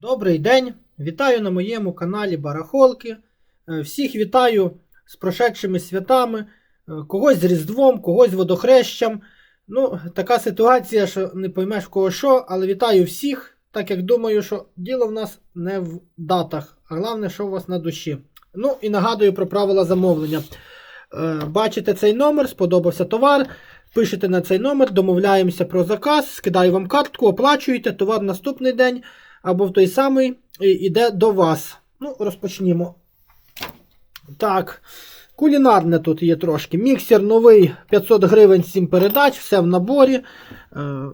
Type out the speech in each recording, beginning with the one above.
Добрий день! Вітаю на моєму каналі Барахолки. Е, Всіх вітаю з прошедшими святами, Е, когось з Різдвом, когось з водохрещем. Ну, така ситуація, що не поймеш кого що, але вітаю всіх, так як думаю, що діло в нас не в датах, а головне, що у вас на душі. Ну і нагадую про правила замовлення. Е, Бачите цей номер, сподобався товар. Пишете на цей номер, домовляємося про заказ, скидаю вам картку, оплачуєте, товар наступний день або в той самий і йде до вас. Ну, розпочнімо. Так, кулінарне тут є трошки. Міксер новий 500 гривень 7 передач, все в наборі. Е,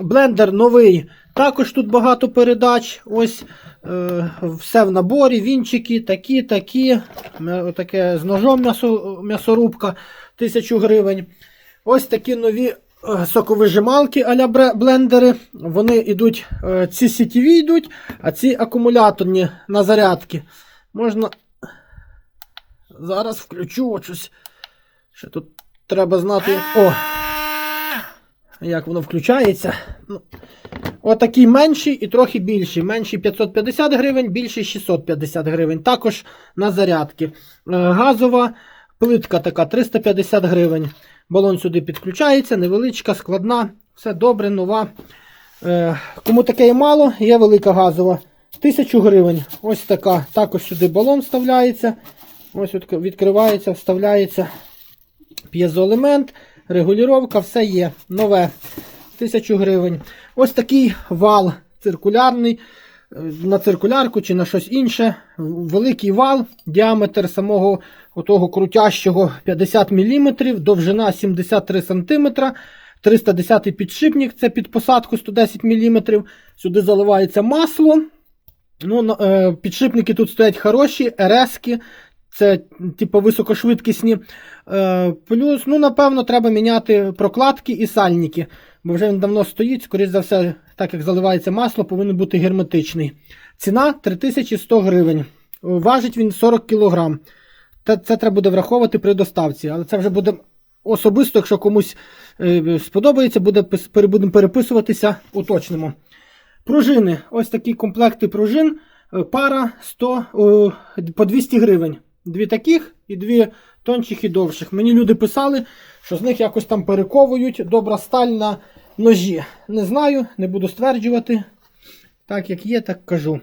Блендер новий, також тут багато передач. Ось е, все в наборі, вінчики, такі, такі. Таке з ножом м'ясо, м'ясорубка 1000 гривень. Ось такі нові соковижималки а-ля блендери. Вони йдуть, е, ці сітєві йдуть, а ці акумуляторні на зарядки. Можна. Зараз включу щось. Ще тут треба знати. О! Як воно включається. Ну, Отакий менший і трохи більший. Менший 550 гривень, більший 650 гривень. Також на зарядки. Е, Газова плитка така 350 гривень. Балон сюди підключається, невеличка, складна, все добре, нова. Е, кому таке є мало, є велика газова. 1000 гривень. Ось така. Також сюди балон вставляється. Ось відкривається, вставляється п'єзоелемент, регулювання, все є. Нове. 1000 гривень. Ось такий вал циркулярний. На циркулярку чи на щось інше. Великий вал, діаметр самого отого крутящого 50 мм, довжина 73 см, 310 підшипник, це під посадку 110 мм. Сюди заливається масло. Ну, е, підшипники тут стоять хороші, РС-ки, це типу високошвидкісні. Е, плюс, ну, напевно, треба міняти прокладки і сальники, бо вже він давно стоїть, скоріш за все, так як заливається масло, повинен бути герметичний. Ціна 3100 гривень. Важить він 40 кг. Це, це треба буде враховувати при доставці, але це вже буде особисто, якщо комусь е, сподобається, буде, будемо переписуватися, уточнимо. Пружини. Ось такі комплекти пружин. е, Пара 100, по 200 гривень. Дві таких і дві тонших і довших. Мені люди писали, що з них якось там перековують добра сталь на ножі. Не знаю, не буду стверджувати. Так як є, так кажу.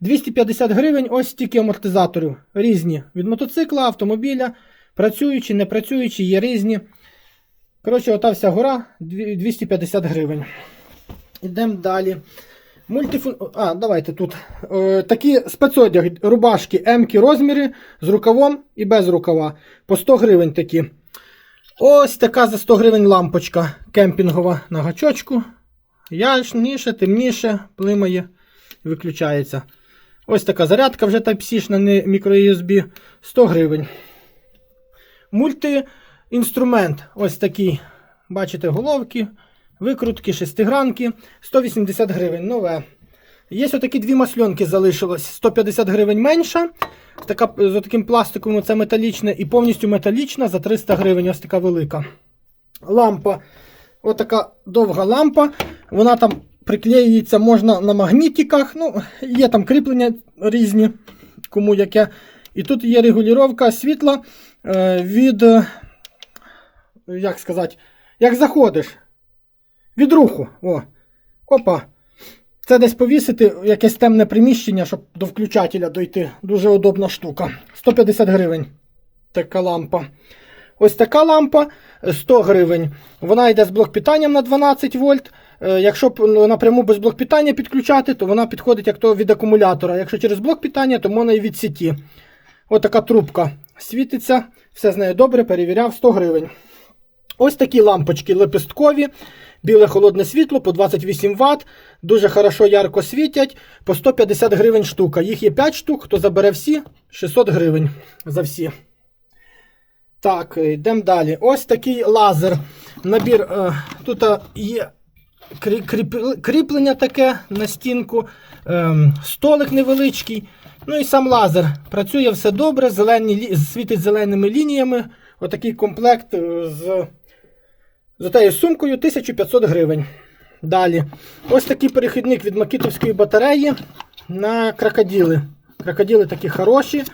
250 гривень ось стільки амортизаторів. Різні. Від мотоцикла, автомобіля, працюючі, не працюючі, є різні. Коротше, ота вся гора 250 гривень. Ідемо далі. Мультифун... А, давайте тут. Е, такі спецодяг, рубашки М-ки розміри з рукавом і без рукава. По 100 гривень такі. Ось така за 100 гривень лампочка кемпінгова на гачочку. Ясніше, темніше, плимає, виключається. Ось така зарядка вже Type-C, не мікро-USB. 100 гривень. Мультиінструмент. Ось такий. Бачите, головки, викрутки, шестигранки. 180 гривень. Нове. Є ось такі дві масльонки залишилось. 150 гривень менша. Така, з таким пластиком це металічне і повністю металічна за 300 гривень. Ось така велика. Лампа. Ось така довга лампа. Вона там приклеюється можна на магнітиках. Ну, є там кріплення різні, кому яке. І тут є регулювання світла е, від. Як сказати, як заходиш. Від руху. О. Опа. Це десь повісити якесь темне приміщення, щоб до включателя дойти. Дуже удобна штука. 150 гривень. Така лампа. Ось така лампа 100 гривень. Вона йде з блок питанням на 12 вольт. Е, Якщо ну, напряму без блок питання підключати, то вона підходить як то від акумулятора. Якщо через блок питання, то можна і від сіті. Ось така трубка світиться, все з нею добре, перевіряв 100 гривень. Ось такі лампочки лепесткові, біле холодне світло по 28 Вт, дуже хорошо ярко світять, по 150 гривень штука. Їх є 5 штук, хто забере всі, 600 гривень за всі. Так, йдемо далі. Ось такий лазер. Набір. Е, тут е, є кріплення таке на стінку, ем, столик невеличкий. Ну і сам лазер. Працює все добре, зелені, світить зеленими лініями. Отакий комплект е, з, з тією сумкою 1500 гривень. Далі. Ось такий перехідник від макітовської батареї на крокодили. Крокодили такі хороші,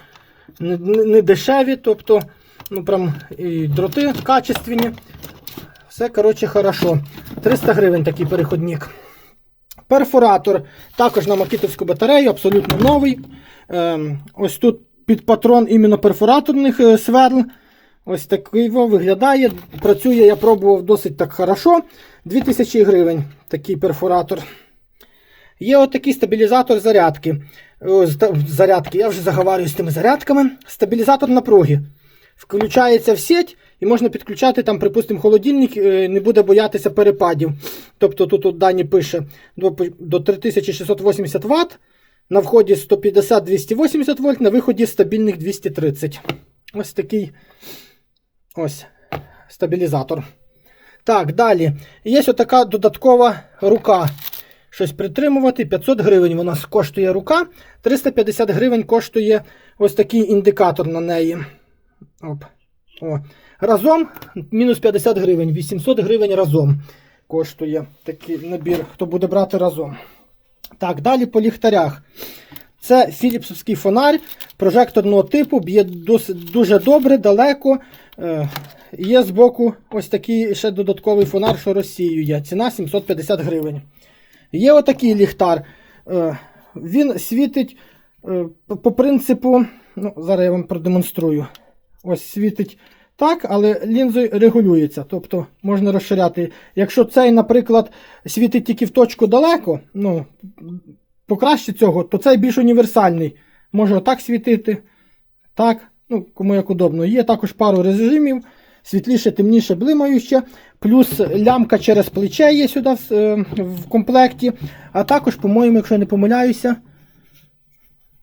не дешеві, тобто ну, прям і дроти качественні. Все, коротше, хорошо. 300 гривень такий переходник. Перфоратор також на макітовську батарею, абсолютно новий. Ем, ось тут під патрон іменно перфораторних е, сверл. Ось такий виглядає. Працює, я пробував досить так хорошо. 2000 гривень такий перфоратор. Є отакий стабілізатор зарядки. Зарядки. Я вже заговарюю з тими зарядками. Стабілізатор напруги. Включається в сеть і можна підключати там, припустимо, холодильник, е, не буде боятися перепадів. Тобто тут от дані пише до 3680 Вт, на вході 150-280 вольт, на виході стабільних 230. Ось такий ось стабілізатор. Так, далі. Є отака додаткова рука. Щось притримувати. 500 гривень вона коштує рука. 350 гривень коштує ось такий індикатор на неї. Оп. О. Разом мінус 50 гривень. 800 гривень разом коштує такий набір, хто буде брати разом. Так, далі по ліхтарях. Це філіпсовський фонарь прожекторного типу, б'є дуже добре, далеко. Е, є збоку ось такий ще додатковий фонар, що розсіює. Ціна 750 гривень. Є отакий ліхтар. Е, він світить е, по принципу. Ну, зараз я вам продемонструю. Ось світить так, але лінзою регулюється. Тобто можна розширяти. Якщо цей, наприклад, світить тільки в точку далеко, ну, покраще цього, то цей більш універсальний. Може отак світити. Так, ну, кому як удобно. Є також пару режимів. Світліше, темніше, блимаюче. Плюс лямка через плече є сюди в, е, комплекті. А також, по-моєму, якщо я не помиляюся.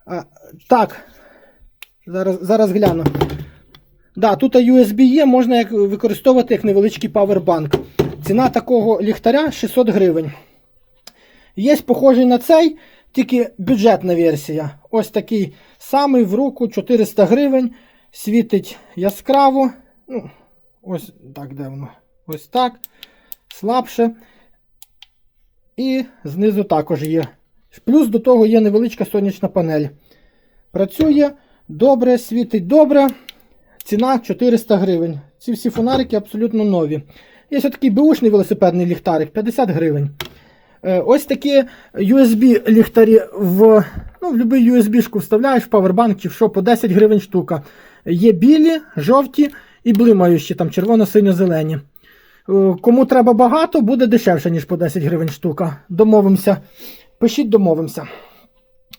А, так. Зараз, зараз гляну. Да, тут USB є, можна як, використовувати як невеличкий павербанк. Ціна такого ліхтаря 600 гривень. Є похожий на цей, тільки бюджетна версія. Ось такий самий в руку 400 гривень. Світить яскраво. Ну, ось так де воно. Ось так. Слабше. І знизу також є. Плюс до того є невеличка сонячна панель. Працює добре, світить добре. Ціна 400 гривень. Ці всі фонарики абсолютно нові. Є ось такий беушний велосипедний ліхтарик 50 гривень. Е, Ось такі USB ліхтарі в, ну, в будь-який USB-шку вставляєш в павербанк чи що по 10 гривень штука. Є білі, жовті і блимаючі, там червоно-синьо-зелені. Е, Кому треба багато, буде дешевше, ніж по 10 гривень штука. Домовимося. Пишіть, домовимося.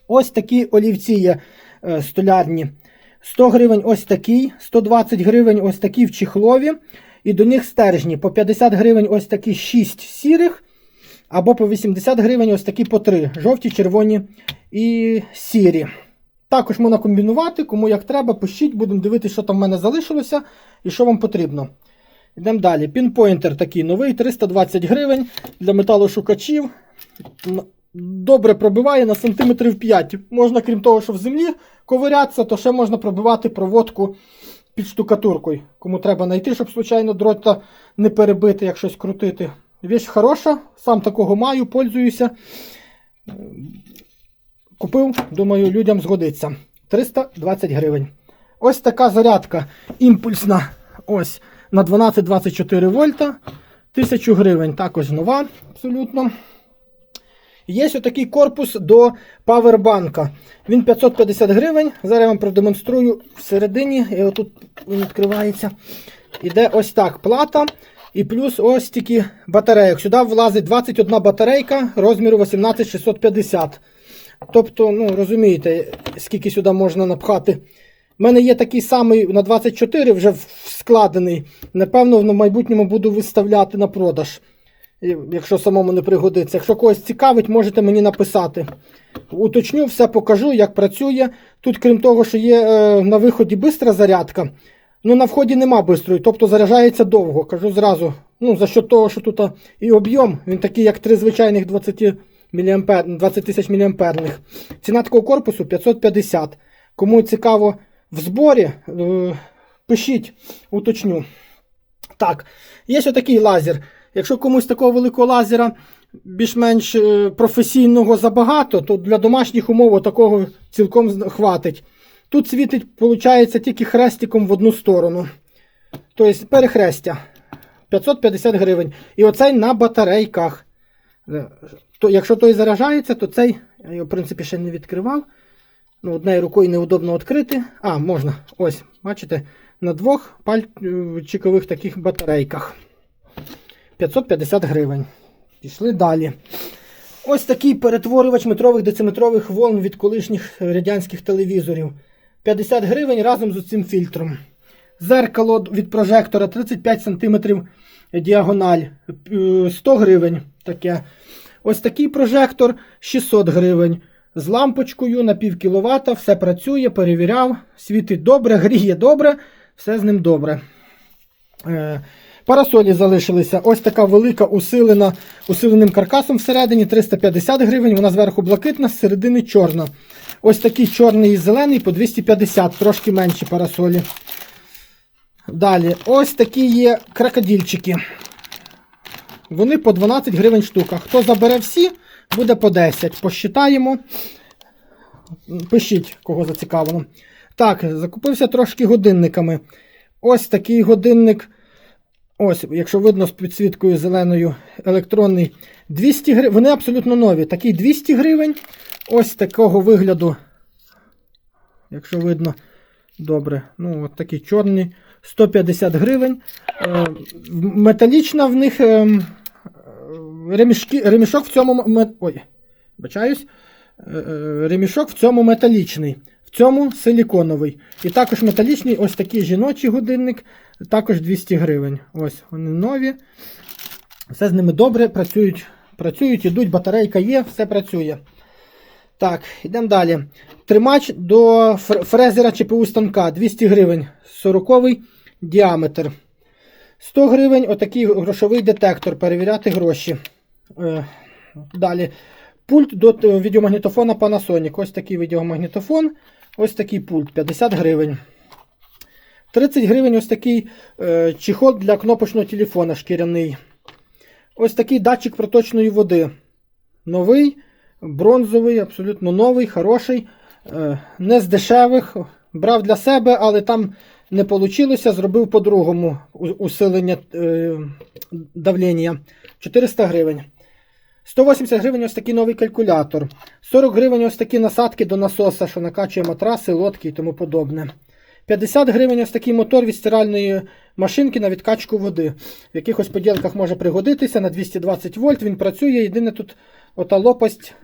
Ось такі олівці є е, столярні. 100 гривень ось такий, 120 гривень ось такі в чехлові. І до них стержні. По 50 гривень ось такі 6 сірих. Або по 80 гривень ось такі по 3. Жовті, червоні і сірі. Також можна комбінувати, кому як треба, пишіть, будемо дивитися, що там в мене залишилося і що вам потрібно. Йдемо далі. Пінпойнтер такий новий, 320 гривень для металошукачів. Добре пробиває на сантиметрів 5. Можна, крім того, що в землі ковирятися, то ще можна пробивати проводку під штукатуркою. Кому треба знайти, щоб случайно дрота не перебити, як щось крутити. Віч хороша, сам такого маю, пользуюся. Купив, думаю, людям згодиться. 320 гривень. Ось така зарядка імпульсна. Ось на 12-24 вольта. 1000 гривень. Також нова, абсолютно. Є отакий корпус до павербанка. Він 550 гривень. Зараз я вам продемонструю всередині. І отут він відкривається. Іде ось так плата. І плюс ось тільки батарейок. Сюди влазить 21 батарейка розміру 18650. Тобто, ну розумієте, скільки сюди можна напхати. У мене є такий самий на 24 вже складений. Напевно, в майбутньому буду виставляти на продаж. Якщо самому не пригодиться. Якщо когось цікавить, можете мені написати. Уточню, все покажу, як працює. Тут, крім того, що є е, на виході бистра зарядка, ну на вході нема бистрої, тобто заряджається довго. Кажу зразу. Ну, за що того, що тут і об'єм, він такий, як три звичайних 20 мА, 20 тисяч мА. Ціна такого корпусу 550. Кому цікаво в зборі, е, пишіть, уточню. Так, є ще такий лазер. Якщо комусь такого великого лазера більш-менш е, професійного забагато, то для домашніх умов такого цілком хватить. Тут світить, виходить, тільки хрестиком в одну сторону. Тобто перехрестя. 550 гривень. І оцей на батарейках. Е, То, якщо той заряджається, то цей, я його, в принципі, ще не відкривав. Ну, однією рукою неудобно відкрити. А, можна. Ось, бачите, на двох пальчикових таких батарейках. 550 гривень. Пішли далі. Ось такий перетворювач метрових дециметрових волн від колишніх радянських телевізорів. 50 гривень разом з цим фільтром. Зеркало від прожектора 35 см діагональ. е, 100 гривень. Таке. Ось такий прожектор 600 гривень. З лампочкою на пів кіловата, все працює, перевіряв, світить добре, гріє добре, все з ним добре. Е, Парасолі залишилися. Ось така велика усилена усиленим каркасом всередині 350 гривень. Вона зверху блакитна, з середини чорна. Ось такий чорний і зелений по 250, трошки менші парасолі. Далі, ось такі є крокодильчики. Вони по 12 гривень штука. Хто забере всі, буде по 10. Посчитаємо. Пишіть, кого зацікавило. Так, закупився трошки годинниками. Ось такий годинник. Ось, якщо видно з підсвіткою зеленою електронний 200 гривень. Вони абсолютно нові. Такий 200 гривень. Ось такого вигляду. Якщо видно, добре. Ну, от такий чорний. 150 гривень. Е, металічна в них е, ремішки, ремішок в цьому. ме- Ой, бачаюсь. Е, е, Ремішок в цьому металічний. В цьому силіконовий. І також металічний ось такий жіночий годинник, також 200 гривень. Ось вони нові. Все з ними добре, працюють, працюють, ідуть, батарейка є, все працює. Так, йдемо далі. Тримач до фрезера ЧПУ станка 200 гривень, 40 діаметр. 100 гривень отакий грошовий детектор, перевіряти гроші. Е, Далі. Пульт до відеомагнітофона Panasonic. Ось такий відеомагнітофон. Ось такий пульт 50 гривень. 30 гривень ось такий е, чехол для кнопочного телефона шкіряний. Ось такий датчик проточної води. Новий, бронзовий, абсолютно новий, хороший. Е, не з дешевих. Брав для себе, але там не вийшло. Зробив по-другому усилення е, давлення. 400 гривень. 180 гривень ось такий новий калькулятор. 40 гривень ось такі насадки до насоса, що накачує матраси, лодки і тому подобне. 50 гривень ось такий мотор від стиральної машинки на відкачку води. В якихось поділках може пригодитися на 220 вольт. Він працює. Єдине тут ота лопасть,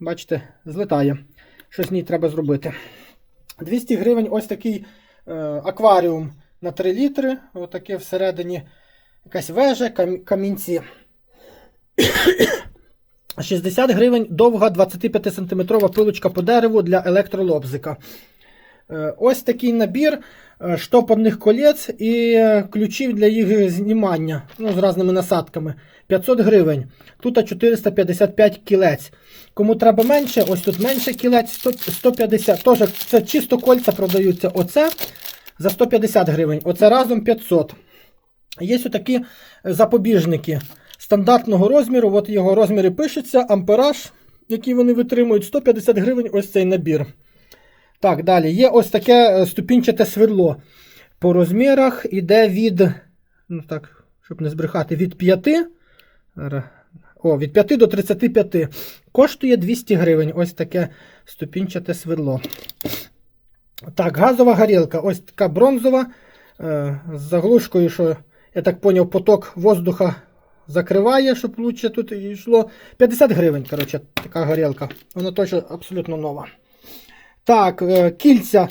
бачите, злетає. Щось з ній треба зробити. 200 гривень ось такий е, акваріум на 3 літри. Отаке всередині якась вежа, кам- камінці. 60 гривень довга 25 см пилочка по дереву для електролобзика. Е, Ось такий набір е, штопорних колець і е, ключів для їх знімання ну, з різними насадками. 500 гривень. Тут 455 кілець. Кому треба менше, ось тут менше кілець 150. Тож це чисто кольця продаються. Оце за 150 гривень. Оце разом 500. Є такі запобіжники стандартного розміру. От його розміри пишуться, ампераж, який вони витримують, 150 гривень ось цей набір. Так, далі. Є ось таке е, ступінчате свердло. По розмірах іде від, ну так, щоб не збрехати, від 5. О, від 5 до 35. Коштує 200 гривень. Ось таке ступінчате свердло. Так, газова горілка. Ось така бронзова. Е, з заглушкою, що, я так поняв, поток воздуха закриває, щоб лучше тут йшло. 50 гривень, коротше, така горілка. Вона точно абсолютно нова. Так, е, кільця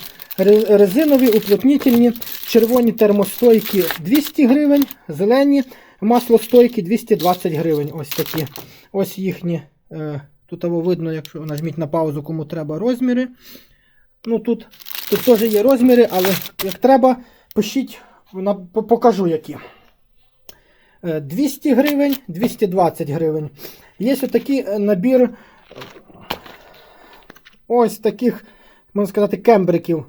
резинові, уплотнітельні, червоні термостойки 200 гривень, зелені маслостойки 220 гривень. Ось такі. Ось їхні. е, Тут або видно, якщо нажміть на паузу, кому треба розміри. Ну тут, тут теж є розміри, але як треба, пишіть, покажу які. Е, 200 гривень, 220 гривень. Є отакий е, набір е, ось таких, можна сказати, кембриків.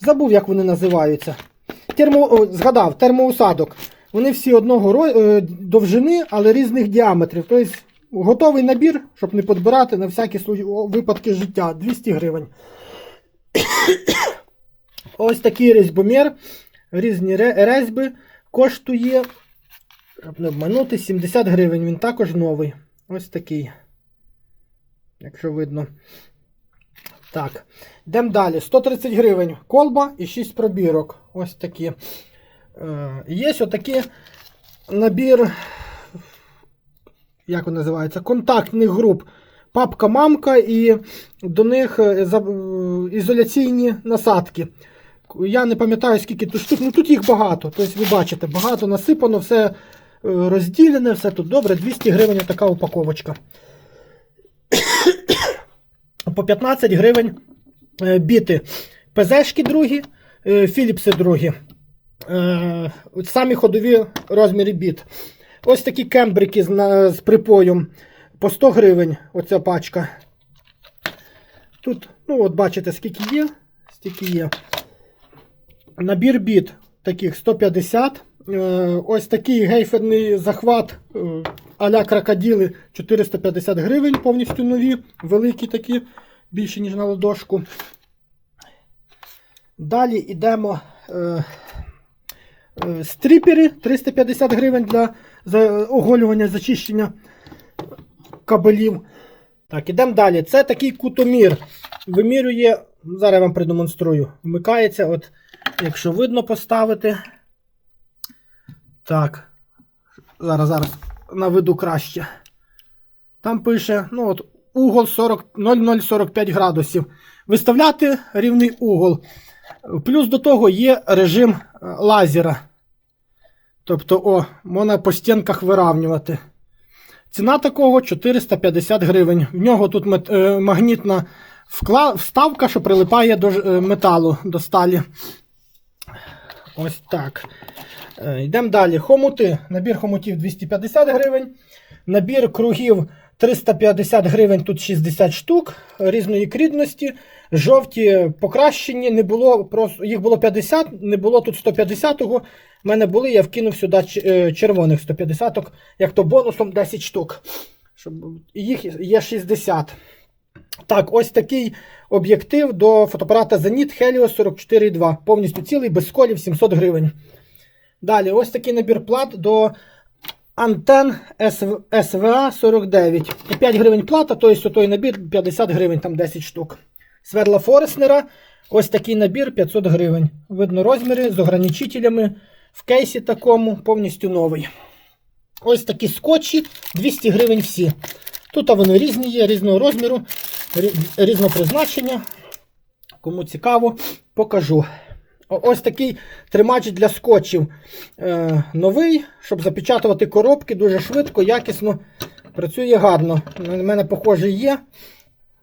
Забув, як вони називаються. Термо, о, згадав, термоусадок. Вони всі одного ро- е, довжини, але різних діаметрів. Тобто готовий набір, щоб не підбирати на всякі випадки життя. 200 гривень. Ось такий різьбомір. Різні резьби. Коштує, щоб не обманути, 70 гривень. Він також новий. Ось такий. Якщо видно. Так. Йдемо далі. 130 гривень колба і 6 пробірок. Ось такі. Е, є отакий набір, як він називається, контактних груп. Папка-мамка і до них е, е, ізоляційні насадки. Я не пам'ятаю, скільки тут штук, ну тут їх багато. Тобто ви бачите, багато насипано, все е, розділене, все тут добре. 200 гривень така упаковочка. По 15 гривень е, біти. ПЗшки другі, е, Філіпси другі. Е, Самі ходові розміри біт. Ось такі кембрики з, з припоєм по 100 гривень. Оця пачка. Тут, ну от бачите, скільки є, стільки є. Набір біт таких 150. Е, ось такий гейферний захват е, а-ля крокодили 450 гривень, повністю нові, великі такі, більше, ніж на ладошку. Далі йдемо е, е, стріпери 350 гривень для за, оголювання, зачищення кабелів. Так, ідемо далі. Це такий кутомір. Вимірює, зараз я вам продемонструю. Вмикається, от, якщо видно, поставити. Так. Зараз, зараз наведу краще. Там пише, ну от, угол 40, 0045 градусів. Виставляти рівний угол. Плюс до того є режим е, лазера. Тобто, о, можна по стінках виравнювати. Ціна такого 450 гривень. В нього тут е, магнітна вставка, що прилипає до е, металу, до сталі. Ось так. Е, йдемо далі. Хомути. Набір хомутів 250 гривень. Набір кругів 350 гривень, тут 60 штук різної крідності. Жовті покращені, не було просто, їх було 50, не було тут 150-го. У мене були, я вкинув сюди е, червоних 150-ок, як то бонусом 10 штук. Щоб, їх є 60. Так, ось такий об'єктив до фотоапарата Zenit Helios 44.2. Повністю цілий, без сколів 700 гривень. Далі, ось такий набір плат до антен SVA 49. По 5 гривень плата, тобто той набір 50 гривень, там 10 штук. Сверла Фореснера. Ось такий набір 500 гривень. Видно розміри з ограничителями. В кейсі такому повністю новий. Ось такі скотчі 200 гривень всі. Тут вони різні є, різного розміру, різного призначення. Кому цікаво, покажу. Ось такий тримач для скотчів. Е, новий, щоб запечатувати коробки дуже швидко, якісно. Працює гарно. На мене похоже є.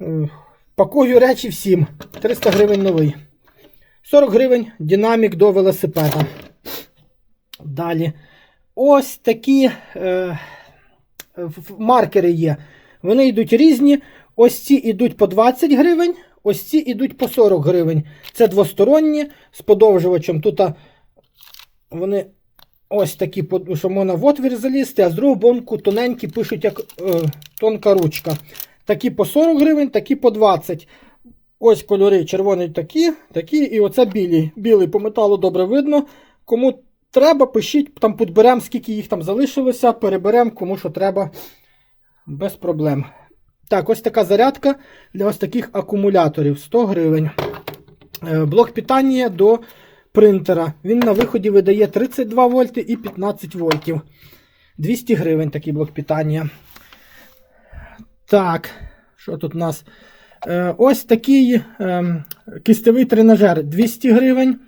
Е, Пакую речі всім. 300 гривень новий. 40 гривень динамік до велосипеда. Далі. Ось такі е, маркери є. Вони йдуть різні. Ось ці йдуть по 20 гривень, ось ці йдуть по 40 гривень. Це двосторонні з подовжувачем. Тут вони ось такі, що можна в отвір залізти, а з другого боку тоненькі пишуть, як е, тонка ручка. Такі по 40 гривень, такі по 20. Ось кольори червоний такі, такі, і оце білі. Білий по металу добре видно. Кому треба, пишіть, там підберемо, скільки їх там залишилося, переберемо, кому що треба. Без проблем. Так, ось така зарядка для ось таких акумуляторів 100 гривень. Е, Блок питання до принтера. Він на виході видає 32 вольти і 15 вольтів. 200 гривень такий блок питання. Так, що тут у нас? Е, ось такий ем, кистовий тренажер 200 гривень.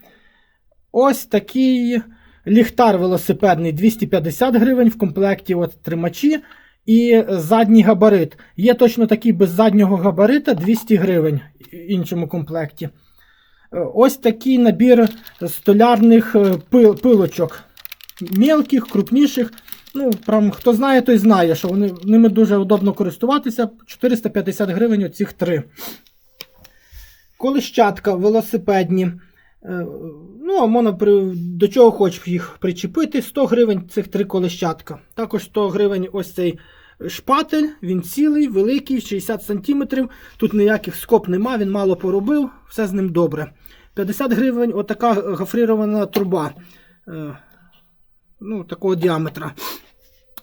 Ось такий ліхтар велосипедний 250 гривень в комплекті от тримачі і задній габарит. Є точно такий без заднього габарита 200 гривень в іншому комплекті. Е, Ось такий набір столярних е, пил, пилочок. Мелких, крупніших. Ну, прям, хто знає, той знає, що вони, ними дуже удобно користуватися. 450 гривень оцих три. Колищатка велосипедні. Е, Ну, а можна до чого хоч їх причепити. 100 гривень цих три колещатка. Також 100 гривень ось цей шпатель, він цілий, великий, 60 см. Тут ніяких скоб нема, він мало поробив, все з ним добре. 50 гривень отака гофрирована труба. Е, Ну, такого діаметра.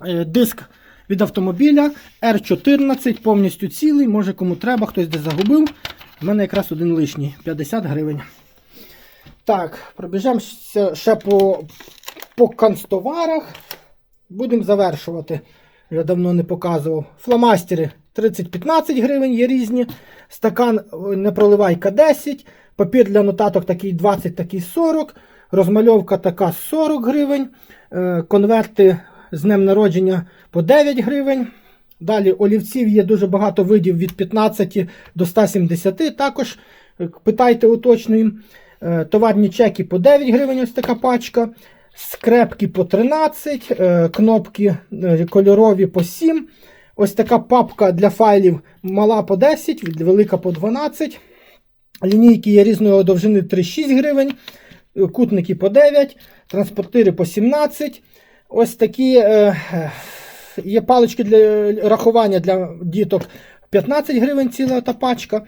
Е, Диск від автомобіля R14, повністю цілий. Може кому треба, хтось десь загубив. У мене якраз один лишній 50 гривень. Так, пробіжемося ще по, по канцтоварах. Будемо завершувати. Я давно не показував. Фломастери 30-15 гривень є різні. Стакан непроливайка 10. Папір для нотаток такий 20, такий 40. Розмальовка така 40 гривень. Е, Конверти з днем народження по 9 гривень. Далі олівців є дуже багато видів від 15 до 170. Також е, питайте, уточнюємо. Е, Товарні чеки по 9 гривень, ось така пачка. Скрепки по 13, е, кнопки е, кольорові по 7. Ось така папка для файлів мала по 10, велика по 12. Лінійки є різної довжини 3-6 гривень. Кутники по 9, транспортири по 17. Ось такі є палички для рахування для діток 15 гривень ціла та пачка.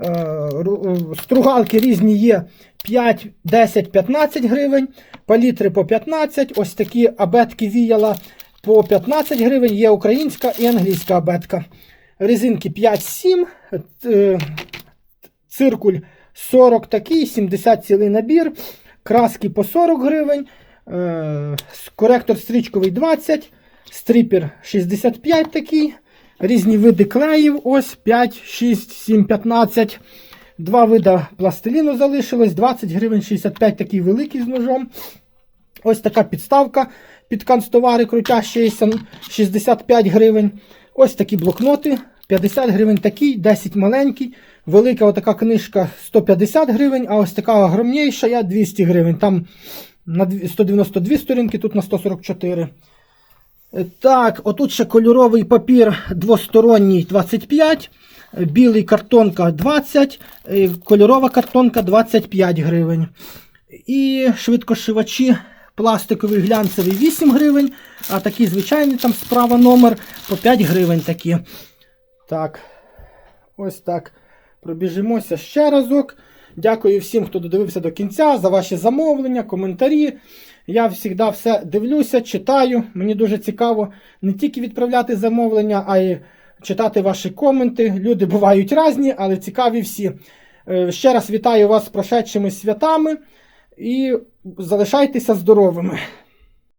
Е, е, Стругалки різні є 5, 10, 15 гривень, палітри по 15, ось такі абетки віяла по 15 гривень, є українська і англійська абетка. Резинки 5-7, е, циркуль 40 такий, 70 цілий набір, краски по 40 гривень, коректор стрічковий 20, стріпер 65 такий, різні види клеїв, ось 5, 6, 7, 15. Два вида пластиліну залишилось, 20 гривень, 65 такий великий з ножом. Ось така підставка під канцтовари крутящі 65 гривень. Ось такі блокноти 50 гривень такий, 10 маленький. Велика отака книжка 150 гривень, а ось така огромніша я 200 гривень. Там на 192 сторінки, тут на 144. Е, Так, отут ще кольоровий папір двосторонній 25, е, білий картонка 20, е, кольорова картонка 25 гривень. І швидкошивачі пластиковий глянцевий 8 гривень, а такі звичайні там справа номер по 5 гривень такі. Так, ось так. Пробіжимося ще разок. Дякую всім, хто додивився до кінця, за ваші замовлення, коментарі. Я завжди все дивлюся, читаю. Мені дуже цікаво не тільки відправляти замовлення, а й читати ваші коменти. Люди бувають різні, але цікаві всі. Е, Ще раз вітаю вас з прошедшими святами і залишайтеся здоровими.